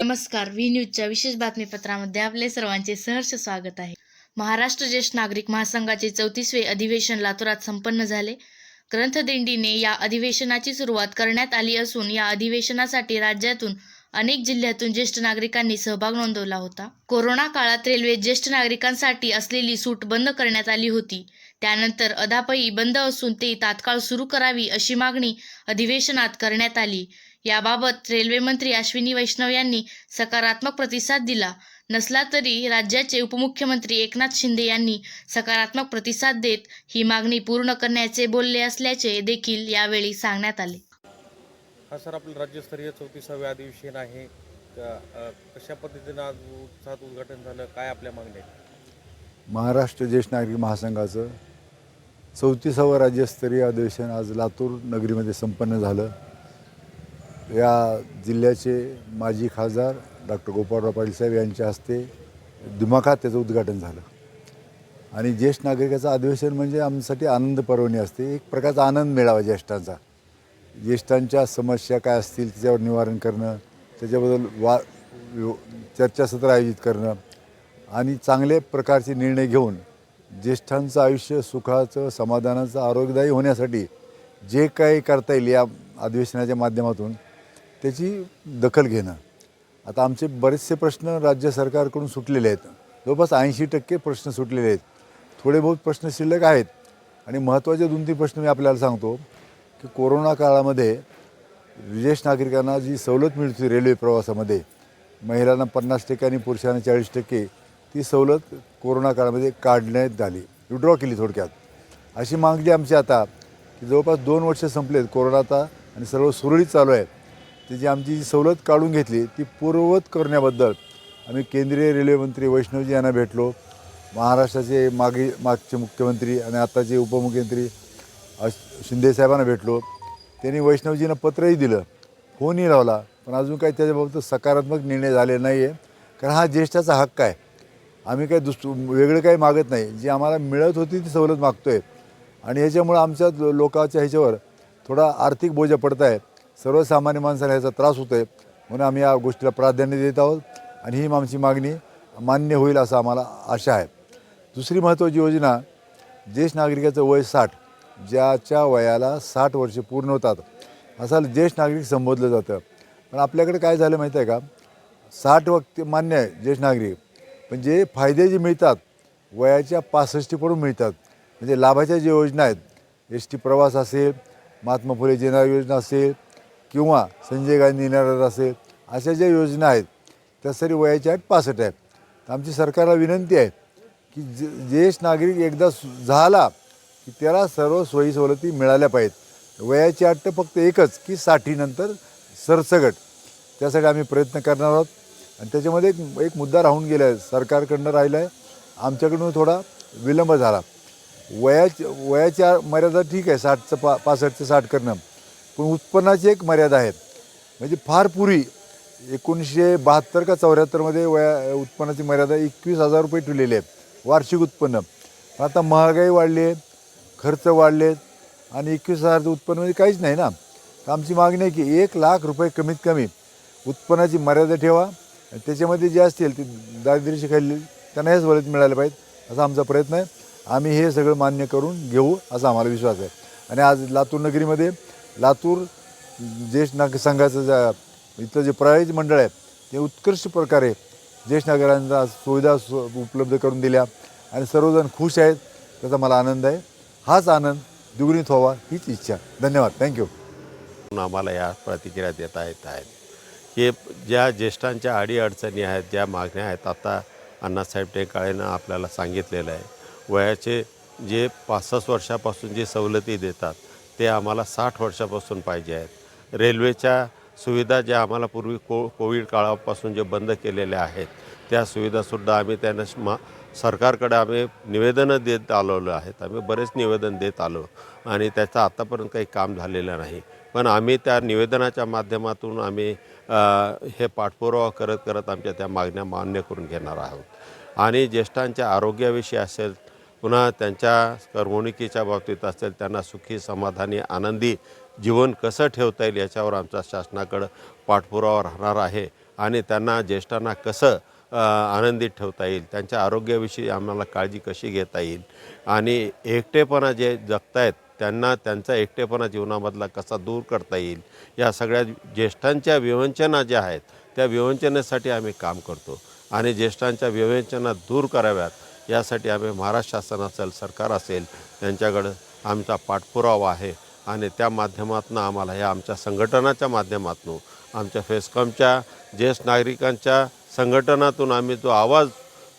नमस्कार. व्ही न्यूजच्या विशेष बातमीपत्रामध्ये आपले सर्वांचे सहर्ष स्वागत आहे. महाराष्ट्र ज्येष्ठ नागरिक महासंघाचे चौतीसवे अधिवेशन लातूरात संपन्न झाले. ग्रंथदिंडीने या अधिवेशनाची सुरुवात करण्यात आली असून या अधिवेशनासाठी राज्यातून अनेक जिल्ह्यातून ज्येष्ठ नागरिकांनी सहभाग नोंदवला होता. कोरोना काळात रेल्वे ज्येष्ठ नागरिकांसाठी असलेली सूट बंद करण्यात आली होती. त्यानंतर अदापही बंद असून ते तात्काळ सुरू करावी अशी मागणी अधिवेशनात करण्यात आली. याबाबत रेल्वे मंत्री अश्विनी वैष्णव यांनी सकारात्मक प्रतिसाद दिला. नसला तरी राज्याचे उपमुख्यमंत्री एकनाथ शिंदे यांनी सकारात्मक प्रतिसाद देत ही मागणी पूर्ण करण्याचे बोलले असल्याचे देखील यावेळी सांगण्यात आले. हा सर आपलं राज्यस्तरीय चौतीसावे अधिवेशन आहे. कशा पद्धतीनं आज उत्साहात उद्घाटन झालं? काय आपल्या मागण्या? महाराष्ट्र ज्येष्ठ नागरिक महासंघाचं चौतीसावं राज्यस्तरीय अधिवेशन आज लातूर नगरीमध्ये संपन्न झालं. या जिल्ह्याचे माजी खासदार डॉक्टर गोपाळराव पाटील साहेब यांच्या हस्ते दिमाखात त्याचं उद्घाटन झालं. आणि ज्येष्ठ नागरिकाचं अधिवेशन म्हणजे आमच्यासाठी आनंद पर्वणी असते. एक प्रकारचा आनंद मिळावा ज्येष्ठांचा. ज्येष्ठांच्या समस्या काय असतील त्याच्यावर निवारण करणं त्याच्याबद्दल वा चर्चासत्र आयोजित करणं आणि चांगले प्रकारचे निर्णय घेऊन ज्येष्ठांचं आयुष्य सुखाचं समाधानाचं आरोग्यदायी होण्यासाठी जे काही करता येईल या अधिवेशनाच्या माध्यमातून त्याची दखल घेणं. आता आमचे बरेचसे प्रश्न राज्य सरकारकडून सुटलेले आहेत. जवळपास ऐंशी टक्के प्रश्न सुटलेले आहेत. थोडे बहुत प्रश्न शिल्लक आहेत. आणि महत्त्वाचे दोन तीन प्रश्न मी आपल्याला सांगतो की कोरोना काळामध्ये विदेश नागरिकांना जी सवलत मिळते रेल्वे प्रवासामध्ये महिलांना पन्नास टक्के आणि पुरुषांना चाळीस टक्के ती सवलत कोरोना काळामध्ये काढण्यात आली. विड्रॉ केली थोडक्यात. अशी मागणी आमची आता की जवळपास दोन वर्ष संपलेत कोरोनाचा आणि सर्व सुरळीत चालू आहे त्याची आमची जी सवलत काढून घेतली ती पूर्ववत करण्याबद्दल आम्ही केंद्रीय रेल्वे मंत्री वैष्णवजी यांना भेटलो. महाराष्ट्राचे मागे मागचे मुख्यमंत्री आणि आत्ताचे उपमुख्यमंत्री शिंदेसाहेबांना भेटलो. त्यांनी वैष्णवजींना पत्रही दिलं. फोनही लावला. पण अजून काही त्याच्याबाबत सकारात्मक निर्णय झाले नाही आहे कारण हा ज्येष्ठाचा हक्क आहे. आम्ही काही दुस वेगळं काही मागत नाही. जी आम्हाला मिळत होती ती सवलत मागतो आहे आणि ह्याच्यामुळं आमच्या लोकांच्या ह्याच्यावर थोडा आर्थिक बोजा पडत आहे सर्वसामान्य माणसाला ह्याचा त्रास होतो आहे म्हणून आम्ही या गोष्टीला प्राधान्य देत आहोत आणि ही आमची मागणी मान्य होईल असं आम्हाला आशा आहे. दुसरी महत्त्वाची योजना ज्येष्ठ नागरिकाचं वय साठ ज्याच्या वयाला साठ वर्षे पूर्ण होतात असा ज्येष्ठ नागरिक संबोधलं जातं. पण आपल्याकडे काय झालं माहीत आहे का? साठ वक्ती मान्य आहे ज्येष्ठ नागरिक पण जे फायदे जे मिळतात वयाच्या पासष्टीकडून मिळतात. म्हणजे लाभाच्या ज्या योजना आहेत एस टी प्रवास असेल महात्मा फुले जन योजना असेल किंवा संजय गांधी निराधार असेल अशा ज्या योजना आहेत त्या सर्व वयाच्या आहेत पासष्ट आहेत. तर आमची सरकारला विनंती आहे की जे ज्येष्ठ नागरिक एकदा झाला की त्याला सर्व सोयी सवलती मिळाल्या पाहिजेत. वयाची अट तर फक्त एकच की साठीनंतर सरसगट. त्यासाठी आम्ही प्रयत्न करणार आहोत. आणि त्याच्यामध्ये एक एक मुद्दा राहून गेला आहे सरकारकडनं राहिला आहे आमच्याकडून थोडा विलंब झाला. वयाची वयाच्या मर्यादा ठीक आहे साठचं पा पासष्टचं साठ करणं. पण उत्पन्नाची एक मर्यादा आहेत. म्हणजे फार पूर्वी एकोणीसशे बहात्तर का चौऱ्याहत्तरमध्ये वया उत्पन्नाची मर्यादा एकवीस हजार रुपये ठेवलेली आहे वार्षिक उत्पन्न. पण आता महागाई वाढली आहे खर्च वाढलेत आणि एकवीस हजारचं उत्पन्न म्हणजे काहीच नाही ना. तर आमची मागणी आहे की एक लाख रुपये कमीत कमी उत्पन्नाची मर्यादा ठेवा आणि त्याच्यामध्ये जे असतील ते दारिद्र्याशी खाल्ली त्यांना हेच वलत मिळालं पाहिजे असा आमचा प्रयत्न आहे. आम्ही हे सगळं मान्य करून घेऊ असा आम्हाला विश्वास आहे. आणि आज लातूर नगरीमध्ये लातूर ज्येष्ठ नागरिक संघाचं ज्या इथलं जे प्रायोजित मंडळ आहे ते उत्कृष्ट प्रकारे ज्येष्ठ नागरिकांना सुविधा सु उपलब्ध करून दिल्या आणि सर्वजण खुश आहेत त्याचा मला आनंद आहे. हाच आनंद द्विगुणित व्हावा हीच इच्छा. धन्यवाद. थँक्यू आम्हाला या प्रतिक्रिया देता येत आहेत. हे ज्या ज्येष्ठांच्या अडीअडचणी आहेत ज्या मागण्या आहेत आता अण्णासाहेब टेकाळेनं आपल्याला सांगितलेलं आहे. वयाचे जे पासष्ट वर्षापासून जे सवलती देतात ते आम्हाला साठ वर्षापासून पाहिजे आहेत. रेल्वेच्या सुविधा ज्या आम्हाला पूर्वी को कोविड काळापासून जे बंद केलेल्या आहेत त्या सुविधासुद्धा आम्ही त्यांना मा सरकारकडे आम्ही निवेदनं देत आलेलो आहेत. आम्ही बरेच निवेदन देत आलो आणि त्याचं आतापर्यंत काही काम झालेलं नाही. पण आम्ही त्या निवेदनाच्या माध्यमातून आम्ही हे पाठपुरावा करत करत आमच्या त्या मागण्या मान्य करून घेणार आहोत. आणि ज्येष्ठांच्या आरोग्याविषयी असेल पुन्हा त्यांच्या करमणुकीच्या बाबतीत असेल त्यांना सुखी समाधानी आनंदी जीवन कसं ठेवता येईल याच्यावर आमचा शासनाकडं पाठपुरावा राहणार आहे. आणि त्यांना ज्येष्ठांना कसं अ, आनंदित ठेवता येईल त्यांच्या आरोग्याविषयी आम्हाला काळजी कशी घेता येईल? आणि एकटेपणा जे जगतायत त्यांना त्यांचा एकटेपणा जीवनामधला कसा दूर करता येईल? या सगळ्या ज्येष्ठांच्या विवंचना ज्या आहेत त्या विवंचनेसाठी आम्ही काम करतो. आणि ज्येष्ठांच्या विवंचना दूर कराव्यात. यासाठी आम्ही महाराष्ट्र शासन असेल सरकार असेल त्यांच्याकडं आमचा पाठपुरावा आहे. आणि त्या माध्यमातून आम्हाला ह्या आमच्या संघटनाच्या माध्यमातून आमच्या फेसकॉमच्या ज्येष्ठ नागरिकांच्या संघटनातून आम्ही जो आवाज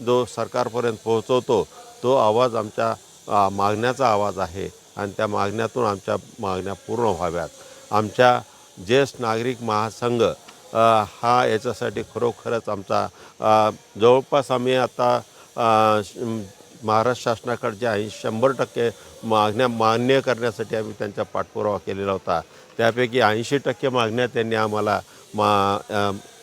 जो सरकारपर्यंत पोहोचवतो तो आवाज आमच्या मागण्याचा आवाज आहे. आणि त्या मागण्यातून आमच्या मागण्या पूर्ण व्हाव्यात. आमच्या ज्येष्ठ नागरिक महासंघ हा याच्यासाठी खरोखरच आमचा जवळपास आम्ही आता महाराष्ट्र शासनाकडे जे आहे शंभर टक्के मागण्या मान्य करण्यासाठी आम्ही त्यांचा पाठपुरावा केलेला होता. त्यापैकी ऐंशी टक्के मागण्या त्यांनी आम्हाला मा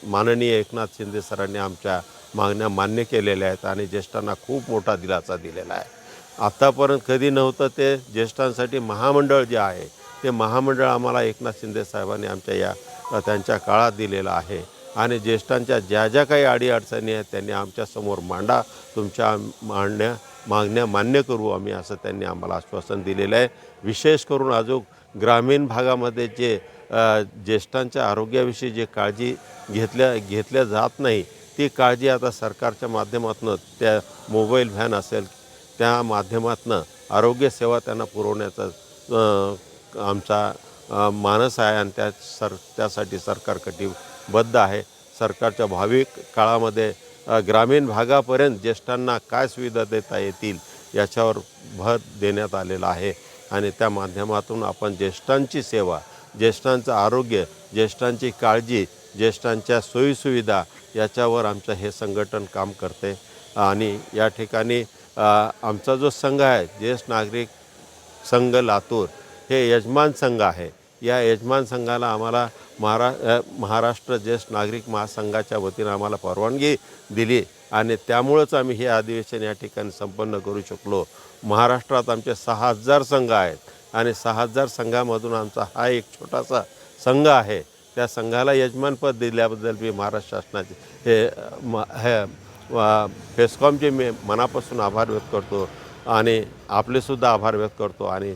माननीय एकनाथ शिंदे सरांनी आमच्या मागण्या मान्य केलेल्या आहेत आणि ज्येष्ठांना खूप मोठा दिलासा दिलेला आहे. आत्तापर्यंत कधी नव्हतं ते ज्येष्ठांसाठी महामंडळ जे आहे ते महामंडळ आम्हाला एकनाथ शिंदे साहेबांनी आमच्या या त्यांच्या काळात दिलेलं आहे. आणि ज्येष्ठांच्या ज्या ज्या काही अडीअडचणी आहेत त्यांनी आमच्यासमोर मांडा. तुमच्या मांडण्या मागण्या मान्य करू आम्ही असं त्यांनी आम्हाला आश्वासन दिलेलं आहे. विशेष करून अजून ग्रामीण भागामध्ये जे ज्येष्ठांच्या आरोग्याविषयी जे काळजी घेतल्या घेतल्या जात नाही ती काळजी आता सरकारच्या माध्यमातून त्या मोबाईल व्हॅन असेल त्या माध्यमातून आरोग्यसेवा त्यांना पुरवण्याचा आमचा मानस आहे आणि त्या सर त्यासाठी सरकार बद्ध आहे. सरकारच्या भावी काळामध्ये ग्रामीण भागापर्यंत ज्येष्ठांना काय सुविधा देता येतील याच्यावर भर देण्यात आलेला आहे. आणि त्या माध्यमातून आपण ज्येष्ठांची सेवा ज्येष्ठांचं आरोग्य ज्येष्ठांची काळजी ज्येष्ठांच्या सोयीसुविधा याच्यावर आमचं हे संघटन काम करते. आणि या ठिकाणी आमचा जो संघ आहे ज्येष्ठ नागरिक संघ लातूर हे यजमान संघ आहे. या यजमान संघाला आम्हाला महारा महाराष्ट्र ज्येष्ठ नागरिक महासंघाच्या वतीनं आम्हाला परवानगी दिली आणि त्यामुळंच आम्ही हे अधिवेशन या ठिकाणी संपन्न करू शकलो. महाराष्ट्रात आमचे सहा हजार संघ आहेत आणि सहा हजार संघामधून आमचा हा एक छोटासा संघ आहे. त्या संघाला यजमानपद दिल्याबद्दल मी महाराष्ट्र शासनाचे हे म हे फेस्कॉमचे मी मनापासून आभार व्यक्त करतो आणि आपलेसुद्धा आभार व्यक्त करतो आणि